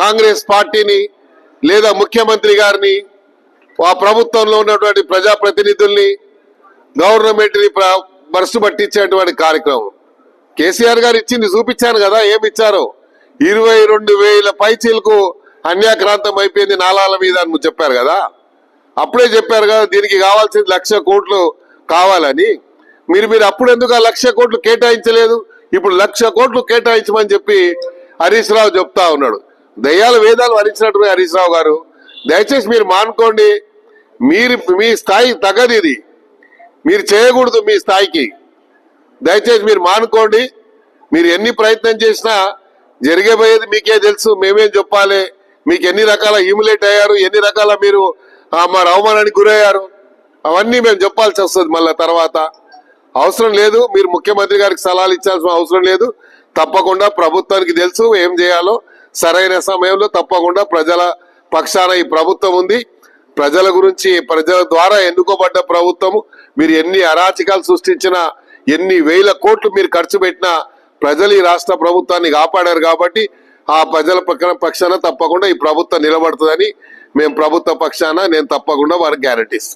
కాంగ్రెస్ పార్టీని లేదా ముఖ్యమంత్రి గారిని ఆ ప్రభుత్వంలో ఉన్నటువంటి ప్రజాప్రతినిధుల్ని గవర్నమెంట్ని ని పట్టించేటువంటి కార్యక్రమం. కేసీఆర్ గారు ఇచ్చింది చూపించాను కదా ఏమి ఇచ్చారో. ఇరవై రెండు వేల పైచీలకు అన్యాక్రాంతం అయిపోయింది నాలాల మీద అని చెప్పారు కదా. అప్పుడే చెప్పారు కదా దీనికి కావాల్సింది లక్ష కోట్లు కావాలని. మీరు మీరు అప్పుడు ఎందుకు ఆ లక్ష కోట్లు కేటాయించలేదు? ఇప్పుడు లక్ష కోట్లు కేటాయించమని చెప్పి హరీష్ రావు చెప్తా ఉన్నాడు. దయ్యాల వేదాలు వరించినట్టు హరీష్ రావు గారు. దయచేసి మీరు మానుకోండి. మీరు మీ స్థాయి తగదు ఇది. మీరు చేయకూడదు మీ స్థాయికి. దయచేసి మీరు మానుకోండి. మీరు ఎన్ని ప్రయత్నం చేసినా జరిగేపోయేది మీకే తెలుసు మేమేం చెప్పాలి మీకు ఎన్ని రకాల హ్యూమిలేట్ అయ్యారు ఎన్ని రకాల మీరు మరి అవమానానికి గురయ్యారు అవన్నీ మేము చెప్పాల్సి వస్తుంది మళ్ళీ తర్వాత. అవసరం లేదు మీరు ముఖ్యమంత్రి గారికి సలహాలు ఇచ్చాల్సిన అవసరం లేదు. తప్పకుండా ప్రభుత్వానికి తెలుసు ఏం చేయాలో. సరైన సమయంలో తప్పకుండా ప్రజల పక్షాన ఈ ప్రభుత్వం ఉంది. ప్రజల గురించి ప్రజల ద్వారా ఎన్నుకోబడ్డ ప్రభుత్వము. మీరు ఎన్ని అరాచకాలు సృష్టించినా ఎన్ని వేల కోట్లు మీరు ఖర్చు పెట్టినా ప్రజలు ఈ రాష్ట్ర ప్రభుత్వాన్ని కాపాడారు కాబట్టి ఆ ప్రజల పక్కన పక్షాన తప్పకుండా ఈ ప్రభుత్వం నిలబడుతుందని మేము ప్రభుత్వ పక్షాన నేను తప్పకుండా వారికి గ్యారంటీస్